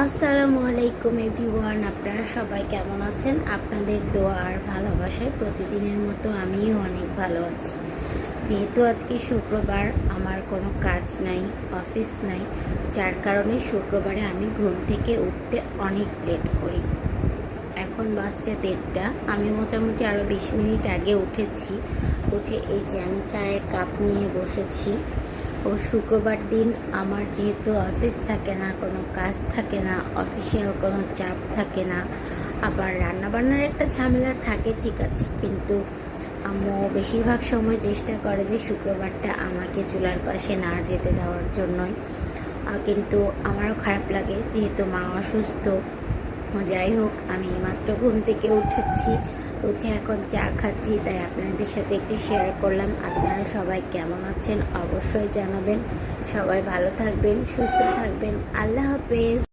আসসালামু আলাইকুম এভরিওয়ান, আপনারা সবাই কেমন আছেন? আপনাদের দোয়া আর ভালোবাসায় প্রতিদিনের মতো আমিও অনেক ভালো আছি। যেহেতু আজকে শুক্রবার, আমার কোনো কাজ নাই, অফিস নাই, যার কারণে শুক্রবারে আমি ঘুম থেকে উঠতে অনেক লেট করি। এখন বাজছে দেড়টা, আমি মোটামুটি আরও বিশ মিনিট আগে উঠেছি। উঠে এই যে আমি চায়ের কাপ নিয়ে বসেছি। ও শুক্রবার দিন আমার যেহেতু অফিস থাকে না, কোনো কাজ থাকে না, অফিসিয়াল কোনো চাপ থাকে না, আবার রান্নাবান্নার একটা ঝামেলা থাকে, ঠিক আছে, কিন্তু আম্মু বেশিরভাগ সময় চেষ্টা করে যে শুক্রবারটা আমাকে চুলার পাশে না যেতে দেওয়ার জন্যই। কিন্তু আমারও খারাপ লাগে, যেহেতু মা অসুস্থ। যাই হোক, আমি মাত্র ঘুম থেকে উঠেছি। উঠে এখন চা খাচ্ছি, তাই আপনাদের সাথে একটু শেয়ার করলাম। আপনারা সবাই কেমন আছেন? অবশ্যই জানাবেন। সবাই ভালো থাকবেন, সুস্থ থাকবেন। আল্লাহ হাফেজ।